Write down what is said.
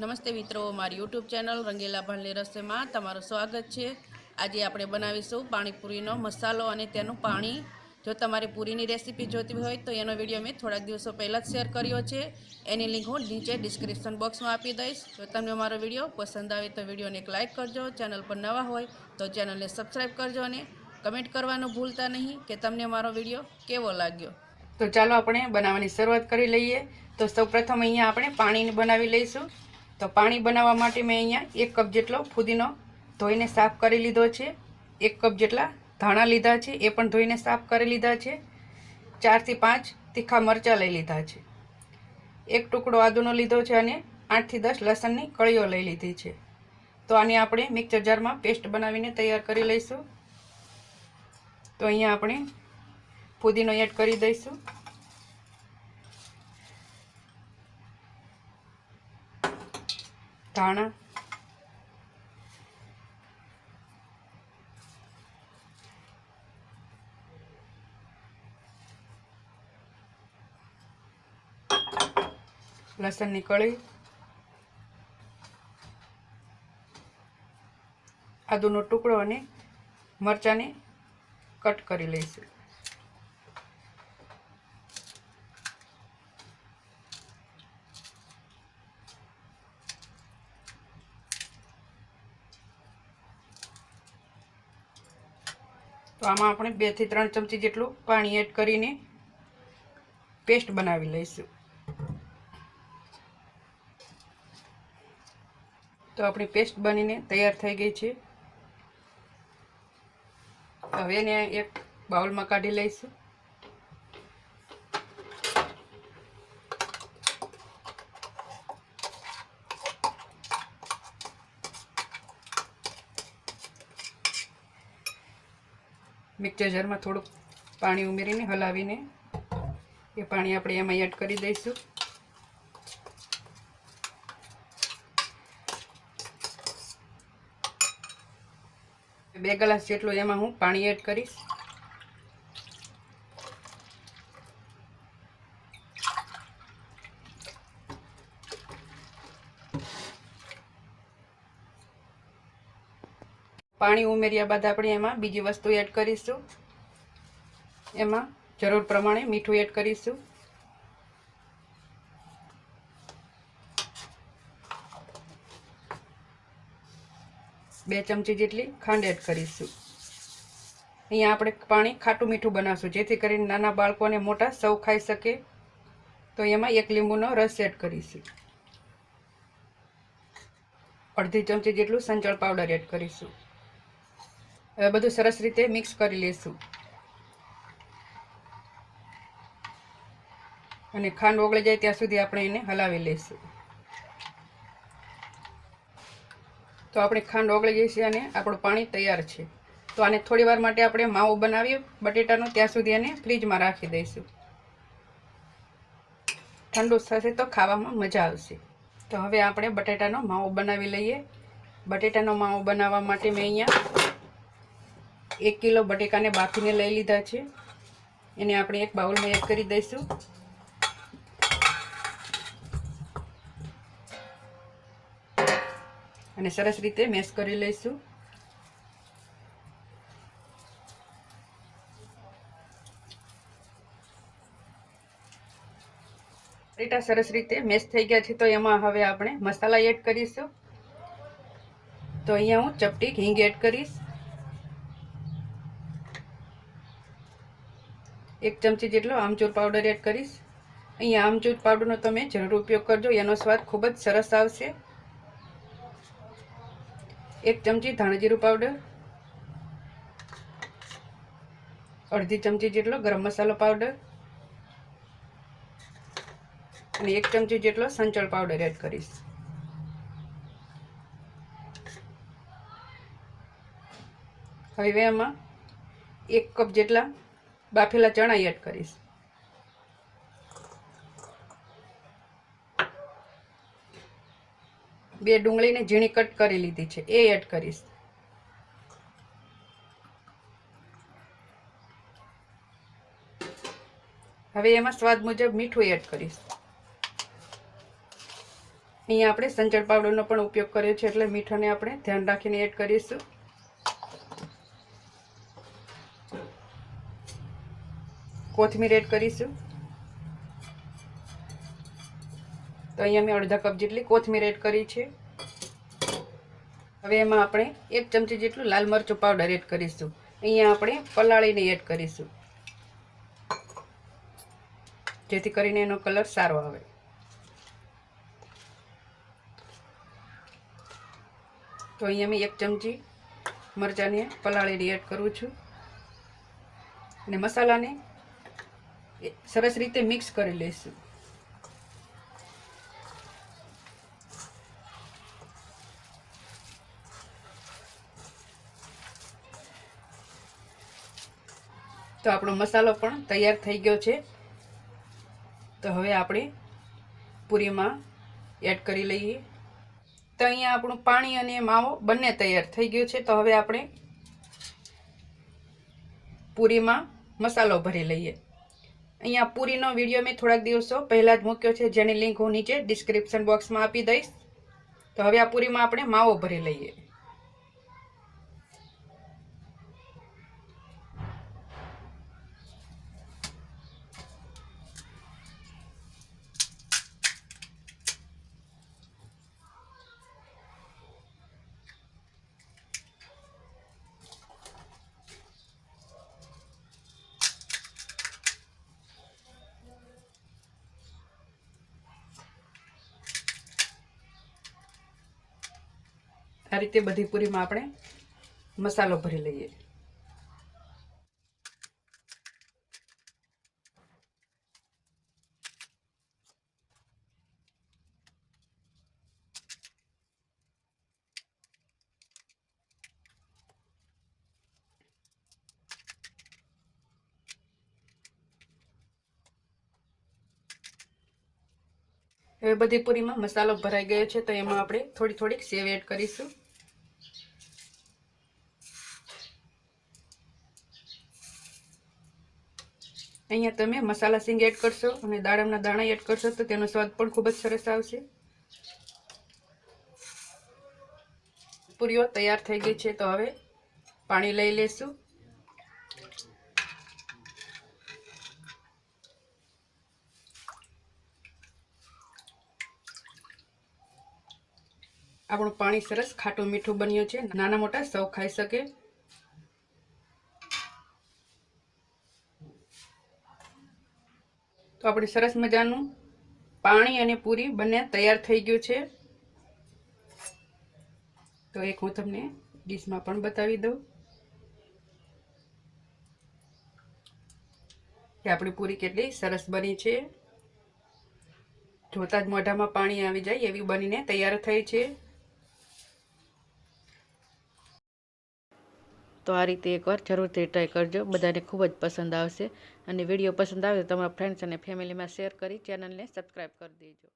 નમસ્તે મિત્રો, મારી યુટ્યુબ ચેનલ રંગીલા ભાલની રસોઈમાં તમારું સ્વાગત છે. આજે આપણે બનાવીશું પાણીપુરીનો મસાલો અને તેનું પાણી. જો તમારે પૂરીની રેસીપી જોતી હોય તો એનો વીડિયો મેં થોડાક દિવસો પહેલાં જ શેર કર્યો છે. એની લિંક હું નીચે ડિસ્ક્રિપ્શન બોક્સમાં આપી દઈશ. જો તમને મારો વીડિયો પસંદ આવે તો વિડીયોને એક લાઇક કરજો, ચેનલ પર નવા હોય તો ચેનલને સબસ્ક્રાઈબ કરજો અને કમેન્ટ કરવાનું ભૂલતા નહીં કે તમને મારો વીડિયો કેવો લાગ્યો. તો ચાલો આપણે બનાવવાની શરૂઆત કરી લઈએ. તો સૌપ્રથમ અહીંયા આપણે પાણીને બનાવી લઈશું. તો પાણી બનાવવા માટે મેં અહીંયા એક કપ જેટલો ફુદીનો ધોઈને સાફ કરી લીધો છે. એક કપ જેટલા ધાણા લીધા છે, એ પણ ધોઈને સાફ કરી લીધા છે. ચારથી પાંચ તીખા મરચાં લઈ લીધા છે. એક ટુકડો આદુનો લીધો છે અને આઠથી દસ લસણની કળીઓ લઈ લીધી છે. તો આને આપણે મિક્સર જારમાં પેસ્ટ બનાવીને તૈયાર કરી લઈશું. તો અહીંયા આપણે ફુદીનો એડ કરી દઈશું. ધાણા. લસણની કળી આદુનો ટુકડો અને મરચાંને કટ કરી લઈશું. તો આમાં આપણે બેથી ત્રણ ચમચી જેટલું પાણી એડ કરીને પેસ્ટ બનાવી લઈશું. તો આપણી પેસ્ટ બનીને તૈયાર થઈ ગઈ છે. હવે એને એક બાઉલમાં કાઢી લઈશું. મિક્સર જારમાં થોડુંક પાણી ઉમેરીને હલાવીને એ પાણી આપણે એમાં એડ કરી દઈશું. બે ગ્લાસ જેટલું એમાં હું પાણી એડ કરીશ. પાણી ઉમેર્યા બાદ આપણે એમાં બીજી વસ્તુ એડ કરીશું. એમાં જરૂર પ્રમાણે મીઠું એડ કરીશું. બે ચમચી જેટલી ખાંડ એડ કરીશું. અહીંયા આપણે પાણી ખાટું મીઠું બનાવશું, જેથી કરીને નાના બાળકોને મોટા સૌ ખાઈ શકે. તો એમાં એક લીંબુનો રસ એડ કરીશું. અડધી ચમચી જેટલું સંચળ પાવડર એડ કરીશું. હવે બધું સરસ રીતે મિક્સ કરી લઈશું અને ખાંડ ઓગળી જાય ત્યાં સુધી આપણે એને હલાવી લઈશું તો આપણે ખાંડ ઓગળી જઈ છે અને આપણું પાણી તૈયાર છે. તો આને થોડી વાર માટે આપણે માવો બનાવીએ, બટેટાનો, ત્યાં સુધી એને ફ્રીજમાં રાખી દઈશું. ઠંડુ થશે તો ખાવામાં મજા આવશે. તો હવે આપણે બટેટાનો માવો બનાવી લઈએ. બટેટાનો માવો બનાવવા માટે મેં અહીંયા એક કિલો બટેકાને બાફીને લઈ લીધા છે. એને આપણે એક બાઉલમાં એડ કરી દઈશું. અને સરસ રીતે મેશ કરી લઈશું. રીટા સરસ રીતે મેશ થઈ ગયા છે તો એમાં હવે આપણે મસાલા એડ કરીશું. તો અહીંયા હું ચપટી હિંગ એડ કરીશ. એક ચમચી જેટલો આમચૂર પાવડર એડ કરીશ. અહીંયા આમચૂર પાવડરનો તમે જરૂર ઉપયોગ કરજો, એનો સ્વાદ ખૂબ જ સરસ આવશે. એક ચમચી ધાણાજીરું પાવડર અડધી ચમચી જેટલો ગરમ મસાલો પાવડર અને એક ચમચી જેટલો સંચળ પાવડર એડ કરીશ. હવે એમાં એક કપ જેટલા બાફેલા ચણા એડ કરીશ. બે ડુંગળીને ઝીણી કટ કરી લીધી છે, એ એડ કરીશ. હવે એમાં સ્વાદ મુજબ મીઠું એડ કરીશ. અહીંયા આપણે સંચળ પાવડરનો પણ ઉપયોગ કર્યો છે, એટલે મીઠાને આપણે ધ્યાન રાખીને એડ કરીશું. કોથમીર એડ કરીશું. તો અહીંયા મેં અડધા કપ જેટલી કોથમીર એડ કરી છે. હવે એમાં આપણે એક ચમચી જેટલું લાલ મરચું પાવડર એડ કરીશું. અહીંયા આપણે પલાળીને એડ કરીશું. જેથી કરીને એનો કલર સારો આવે. તો અહીંયા મેં એક ચમચી મરચાંને પલાળીને એડ કરું છું. અને મસાલાને સરસ રીતે મિક્સ કરી લઈશું. તો આપણો મસાલો પણ તૈયાર થઈ ગયો છે. તો હવે આપણે પૂરીમાં એડ કરી લઈએ. તો અહીંયા આપણું પાણી અને માવો બંને તૈયાર થઈ ગયું છે. તો હવે આપણે પૂરીમાં મસાલો ભરી લઈએ. અહીંયા પૂરીનો વીડિયો મેં થોડાક દિવસો પહેલાં જ મૂક્યો છે, જેની લિંક હું નીચે ડિસ્ક્રિપ્શન બોક્સમાં આપી દઈશ. તો હવે આ પૂરીમાં આપણે માવો ભરી લઈએ. આ રીતે બધી પૂરીમાં આપણે મસાલો ભરી લઈએ. હવે બધી પૂરીમાં મસાલો ભરાઈ ગયો છે, તો એમાં આપણે થોડી થોડીક સેવ એડ કરીશું. અહીંયા તમે મસાલા સિંગ એડ કરશો અને દાડમના દાણા એડ કરશો તો તેનો સ્વાદ પણ ખૂબ જ સરસ આવશે. પૂરીઓ તૈયાર થઈ ગઈ છે તો હવે પાણી લઈ લેશું. આપણું પાણી સરસ ખાટું મીઠું બન્યું છે. નાના મોટા સૌ ખાઈ શકે. તો આપણે સરસ મજાનું પાણી અને પૂરી બંને તૈયાર થઈ ગયું છે. તો એક હું તમને ડીશમાં પણ બતાવી દઉં કે આપણી પૂરી કેટલી સરસ બની છે. જોતા જ મોઢામાં પાણી આવી જાય એવી બનીને તૈયાર થઈ છે. તો આ રીતે એકવાર જરૂરથી ટ્રાય કરજો. બધાને ખૂબ જ પસંદ આવશે. અને વીડિયો પસંદ આવે તો તમારા ફ્રેન્ડ્સ અને ફેમિલીમાં શેર કરી ચેનલને સબસ્ક્રાઈબ કરી દેજો.